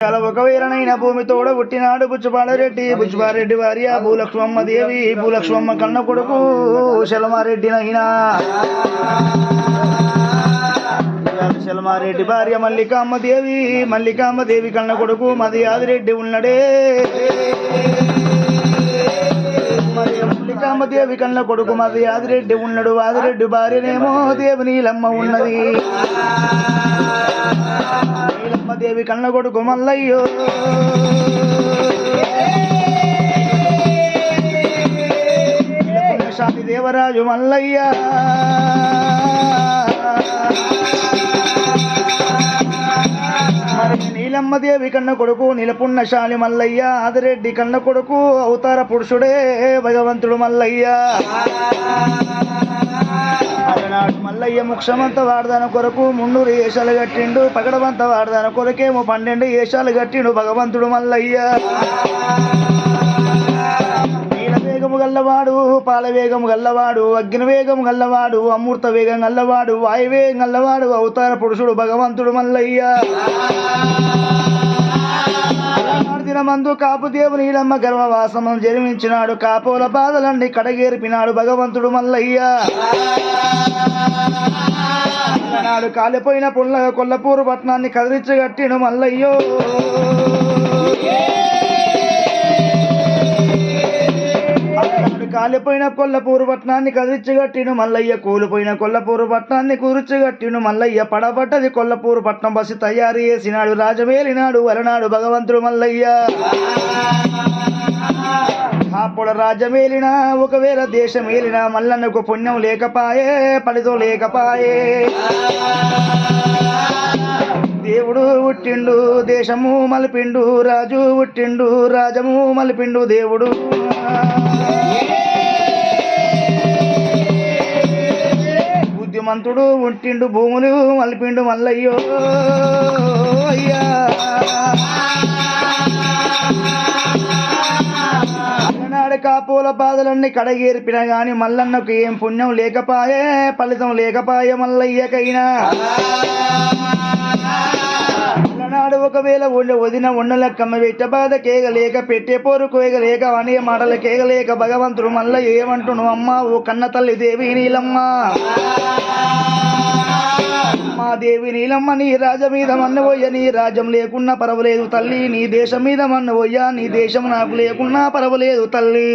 ఒక వీరనైన భూమి తోడ పుట్టినాడు బుచ్చుపాలరెడ్డి. బుచ్చుపారెడ్డి భార్య భూలక్ష్మమ్మ దేవి భూలక్ష్మమ్మ కన్న కొడుకు శలమారెడ్డి నైనా. శలమారెడ్డి భార్య మల్లికామ్మ దేవి మల్లికామ్మ దేవి కన్న కొడుకు మది ఆదిరెడ్డి ఉన్నడే. మల్లికామ్మ దేవి కన్న కొడుకు మది. ఆదిరెడ్డి ఉన్నాడు. ఆదిరెడ్డి భార్యనేమో దేవి నీలమ్మ ఉన్నది. నీలమ్మ దేవి కన్న కొడుకు మల్లయ్యో. శాంతి దేవరాజు మల్లయ్య. నీలమ్మదేవి కన్న కొడుకు నిలపున్న శాలి మల్లయ్య. ఆదిరెడ్డి కన్న కొడుకు అవతార పురుషుడే భగవంతుడు మల్లయ్య. మల్లయ్య ముక్షమంత వాడదాన కొరకు మున్నూరు ఏషాలు కట్టిండు. పగడవంత వాడదాన కొరకేమో పన్నెండు ఏషాలు కట్టిండు భగవంతుడు మల్లయ్య. వేగము గల్లవాడు పాల వేగం గల్లవాడు అగ్ని గల్లవాడు అమృత వేగం గల్లవాడు వాయువేగం గల్లవాడు అవతార పురుషుడు భగవంతుడు మల్లయ్య. దినమందు కాపు దేవుని నీలమ్మ గర్భవాసమం జన్మించినాడు కాపోల బాధలన్నీ కడగేర్పినాడు భగవంతుడు మల్లయ్య. నాడు కాలిపోయిన పుల్ల కొల్లపూరు పట్టణాన్ని కదిలించగట్టిను మల్లయ్యో. కాలిపోయిన కొల్లపూరు పట్టణాన్ని కదిలించగట్టిను మల్లయ్య కూలిపోయిన కొల్లపూరు పట్టణాన్ని కూర్చగట్టిను మల్లయ్య. పడబడ్డది కొల్లపూరు పట్టణం బస్సు తయారు చేసినాడు రాజమేలినాడు అలనాడు భగవంతుడు మల్లయ్య. అప్పుడు రాజమేలినా ఒకవేళ దేశం ఏలిన మల్లన్నకు పుణ్యం లేకపాయే పడితో లేకపాయే. దేవుడు పుట్టిండు దేశము మలిపిండు రాజు పుట్టిండు రాజము మలిపిండు దేవుడు. హనుమంతుడు ఉంటిండు భూములు మలిపిండు మల్లయ్యో. అయ్యా. అలనాడు కాపోల బాధలన్నీ కడగేర్పిన గాని మల్లన్నకు ఏం పుణ్యం లేకపాయే ఫలితం లేకపాయే మల్లయ్యకైనా. ఆనాడు ఒకవేళ ఒళ్ళు వదిన ఉండలక్కమ్మ పెట్ట బాధ కేగలేక పెట్టే పోరు కోయగలేక అనే మాటల కేగలేక భగవంతుడు మళ్ళీ ఏమంటును? అమ్మా ఓ కన్న తల్లి దేవి నీలమ్మ. మా దేవి నీలమ్మ నీ రాజ మీద మన్నవోయ్య నీ రాజ్యం లేకున్నా పర్వలేదు తల్లి. నీ దేశం మీద మన్నవోయ్య నీ దేశం నాకు లేకున్నా పర్వలేదు తల్లి.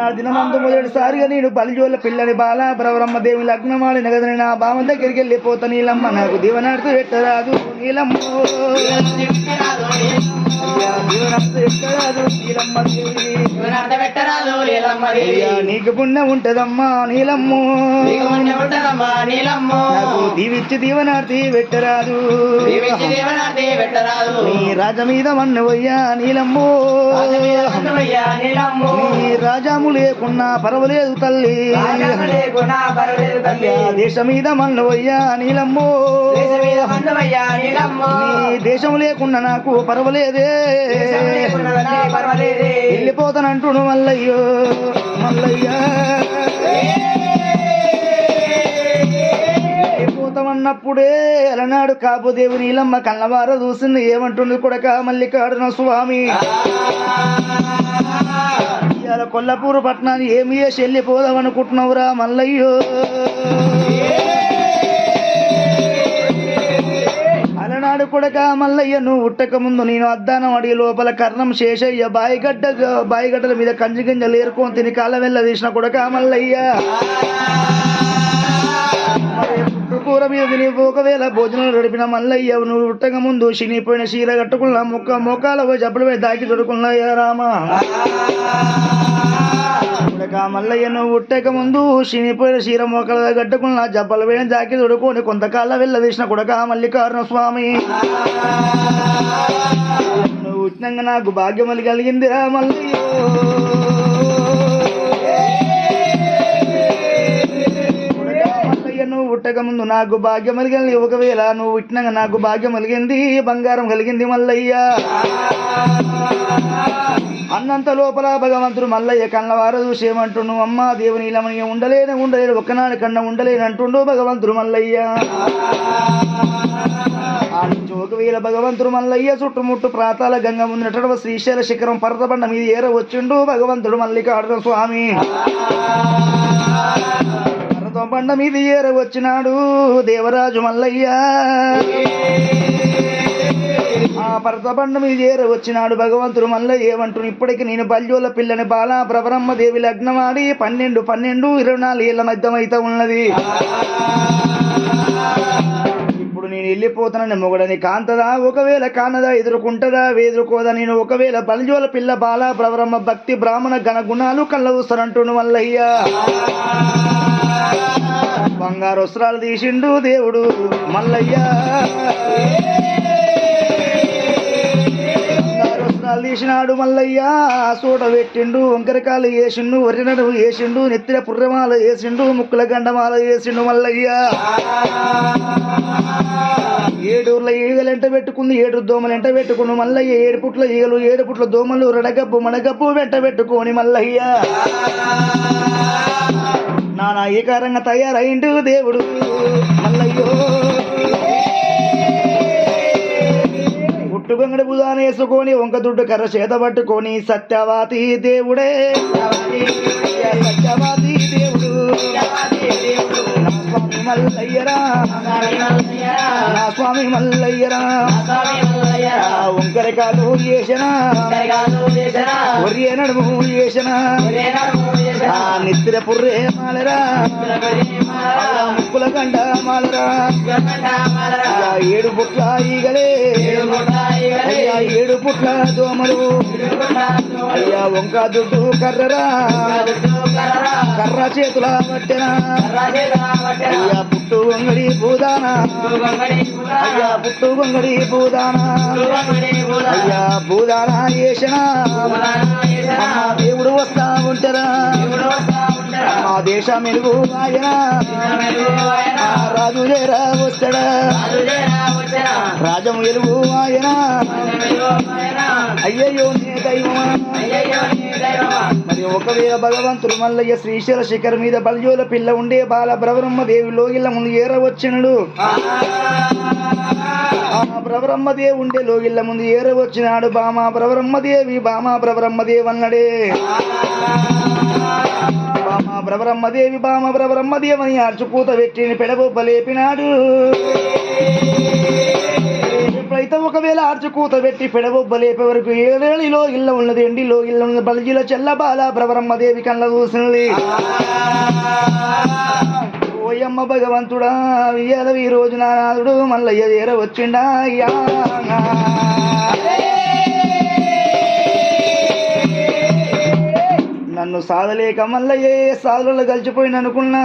అలనాడు దినమందు మొదటిసారిగా నేను బలిజోళ్ళ పిల్లని బాల ప్రవరమ్మ దేవి లగ్నమాడి నగదని నా బావ దగ్గరికి వెళ్ళిపోతా నీలమ్మ. నాకు దీవనాడుతూ పెట్టరాదు నీలమ్మ. నీకు పుణ్యం ఉంటదమ్మా నీలమ్మ. నీకు దీవిచ్చి దీవనార్థి పెట్టరాదు. నీ రాజ మీద మన్నవయ్యా నీలమ్మో. రాజమయ్యా నీలమ్ము. నీ రాజాము లేకున్నా పర్వాలేదు తల్లి. దేశం మీద మీద మందమయ్యా నీలమ్ము. నీ దేశం లేకున్నా నాకు పర్వాలేదే. దేశం లేకున్నా మల్లయ్యో మల్లయ్యా. వెళ్ళిపోతామన్నప్పుడే అలనాడు కాపుదేవి నీలమ్మ కళ్ళవార చూసింది. ఏమంటుంది కొడక మల్లికార్జున స్వామి? ఇవాళ కొల్లపూరు పట్టణాన్ని ఏమి చేసి వెళ్ళిపోదాం అనుకుంటున్నావురా మల్లయ్యో? నాడు కొడక మల్లయ్య నువ్వు ఉట్టక ముందు నేను అద్దానం అడిగి లోపల కర్ణం శేషయ్య బాయిగడ్డ బాయిగడ్డల మీద కంచి గింజలు ఏరుకొని తిని కాళ్ళ వెళ్ళ తీసిన కొడక మల్లయ్య. పుట్టుకూర మీద తిని ఒకవేళ భోజనం గడిపిన మల్లయ్య నువ్వు ఉట్టక ముందు చినిపోయిన చీర కట్టుకున్నా ముక్క మొక్కల పోయి జబ్బులు పోయి దాకి దొరుకున్నాయ్యా రామా మల్లయ్య నువ్వు ఉట్టక ముందు చినిపోయిన చీర మొక్కల కట్టుకున్నా జబ్బలు పోయిన దాకి దొడుకుని కొంతకాలం వెళ్ళ తీసిన కొడక మల్లికార్జున స్వామి. నువ్వు ఉట్టినంగా నాకు భాగ్యమలి కలిగిందిరా మల్లయ్యో. పుట్టక ముందు నాకు భాగ్యం కలిగింది. ఒకవేళ నువ్వు పుట్టినాక నాకు భాగ్యం కలిగింది బంగారం కలిగింది మల్లయ్య. అన్నంత లోపల భగవంతుడు మల్లయ్య కళ్ళవార చూసేమంటుండు ఏమంటుండు అమ్మ దేవుని ఇలా ఉండలేను ఉండలేను ఒక్కనాడు కన్నా ఉండలేను అంటుండు భగవంతుడు మల్లయ్య. ఒకవేళ భగవంతుడు మల్లయ్య చుట్టుముట్టు ప్రాతాల గంగ ముందునటువంటి శ్రీశైల శిఖరం పరతబండ మీద ఏర వచ్చిండు భగవంతుడు మల్లికార్జున స్వామి. పర్వతం బండ మీద ఏర వచ్చినాడు దేవరాజు మల్లయ్య. ఆ పర్వతబండ మీద ఏర వచ్చినాడు భగవంతుడు మల్లయ్య ఏమంటుడు ఇప్పటికి నేను బల్యోల పిల్లని బాల ప్రవరమ్మ దేవి లగ్నమాడి పన్నెండు పన్నెండు ఇరవై నాలుగు ఏళ్ళ మధ్యమైతే ఉన్నది. ఇప్పుడు నేను వెళ్ళిపోతానని మొగడని కాంతదా ఒకవేళ కానదా ఎదుర్కొంటదా ఎదుర్కోదా నేను ఒకవేళ బలిజోల పిల్ల బాల ప్రవరమ్మ భక్తి బ్రాహ్మణ గణ గుణాలు కళ్ళ వస్తానంటును మల్లయ్య. బంగారు వస్త్రాలు తీసిండు దేవుడు మల్లయ్య. బంగారు వస్త్రాలు తీసినాడు మల్లయ్య. సూట పెట్టిండు వంకరకాలు వేసిండు వరి నడుము వేసిండు నెత్తిన పుర్రమాల వేసిండు ముక్కుల గండమాల వేసిండు మల్లయ్య. ఏడూర్ల ఈగలు ఎంట పెట్టుకుంది ఏడు దోమలు ఎంట పెట్టుకుని మల్లయ్య. ఏడు పుట్ల ఈగలు ఏడు పుట్ల దోమలు రడగబ్బు మనగబ్బు వెంట పెట్టుకొని మల్లయ్య. నానా ఏకారంగా తయారైండు దేవుడు. మల్లయ్యో. పుట్టుగంగడి బుధాన వేసుకొని వంక దుడ్డు కర్ర చేత పట్టుకొని సత్యవాతి దేవుడే. సత్యవాతి. నా స్వామి మల్లయ్యరా. ఆ వంకరకాలు చేసిన. ఒర్రే నడుము చేసిన. ఆ నిత్ర పుర్రే మాలరా. ముక్కుల గండ మాలరా. ఏడు పుట్ల ఈగలే. ఏడు పుట్ల దోమలు అయ్యా వంక దుడ్డు కర్రరా. కర్ర చేతుల పట్టెనా? అయ్యా పుట్టు వంగడి పూదానా అయ్యా పుట్టు వంగడి పూదానా అయ్యా పూదానా చేసిన? దేవుడు వస్తా ఉంటారా దేశం మెరుగు ఆయన రాజు లేరా వస్తాడా రాజము ఎలుగు ఆయన అయ్యయ్యో నే దైవమా. మరి ఒకవేళ భగవంతుడు మల్లయ్య శ్రీశైల శిఖర్ మీద బల్జోల పిల్ల ఉండే బాల బ్రవరమ్మ దేవి లోగిళ్ళ ముందు ఏర వచ్చినడు ఆ బ్రవరమ్మ దేవి ఉండే లోగిళ్ళ ముందు ఏర వచ్చినాడు బామా బ్రవరమ్మ దేవి బామా బ్రవరమ్మ దేవి అన్నడే ప్రబ్రహ్మదేవి బామ బ్రవరమ్మ దేవి అని అర్చుకూత పెట్టి పెడబొబ్బ లేపినాడు. ఎప్పుడైతే ఒకవేళ ఆర్చుకూత పెట్టి పెడబొబ్బ లేపే వరకు ఏడేళ్ళలో ఇళ్ళ ఉన్నది ఎండిలో ఇళ్ళ ఉన్నది. బలజీల చెల్ల బాల బ్రవరమ్మ దేవి కళ్ళ చూసింది. ఓయమ్మ భగవంతుడా ఇయ్యాల ఈ రోజు నారాధుడు మళ్ళయ్య మల్లయ్య ఏర వచ్చిండా అయ్యా నన్ను సాధలేక మల్లయ్య ఏ సాధులలో కలిసిపోయిన అనుకున్నా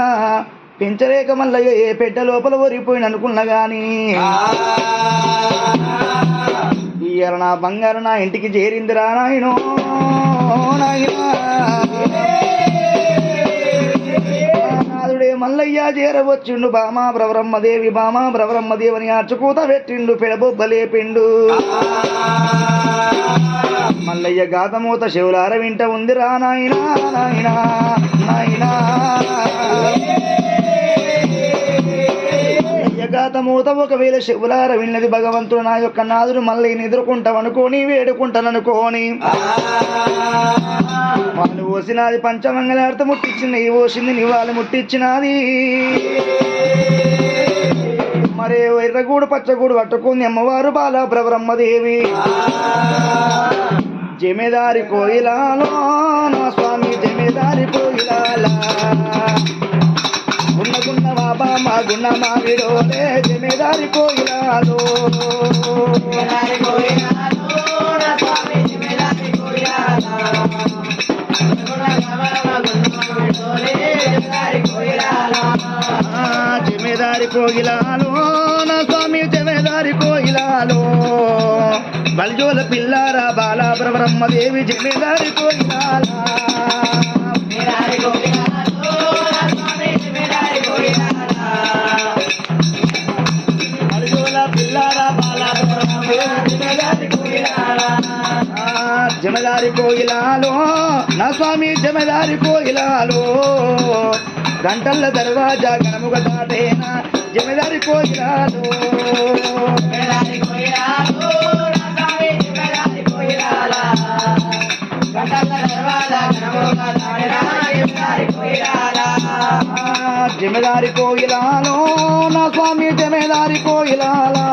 పెంచలేక మల్లయ్య ఏ పెట్టె లోపల ఒరిగిపోయిన అనుకున్నా గాని ఇయ్యాల నా బంగారు నా ఇంటికి చేరిందిరా నాయనో నాయనా. మల్లయ్య చేరవచ్చిండు బామా బ్రవరమ్మదేవి బామా బ్రవరమ్మదేవని ఆచుకూత పెట్టిండు పెడబొబ్బలేపిండు మల్లయ్య గాతమూత శివులార వింట ఉంది రా నాయనా నాయనా నాయనా. మల్లయ్య ఒకవేళ శివులార విన్నది భగవంతుడు నా యొక్క నాదుడు మళ్ళీ ఎదుర్కొంటావనుకోని వేడుకుంటాననుకోని వాళ్ళు ఓసినాది పంచమంగళార్త ముట్టించింది ఈ ఓసింది నివాళి ముట్టించినది మరే ఎర్రగూడు పచ్చగూడు పట్టుకుంది అమ్మవారు బాల బ్రహ్మదేవి జమీదారి కోయిలాలో నా స్వామి జమీదారి కోయిలాలా. గున్న బాబా మా గున్న మా విడోలే జమీదారి కోయిలాలో జమీదారి కోయిలాలో నా స్వామి జమీదారి కోయిలాలో బల్జోల పిల్లారా బాల బ్రహ్మదేవి జమీదారి కోయిలాల జమదారి కోయిలాలో నా స్వామి జమదారి కోయిలాలో. గంటల దర్వాజా గణముగ దాటేనా జమదారి కోయిలాలో. జమదారి కోయిలాలో నా స్వామి జమదారి కోయిలాలా.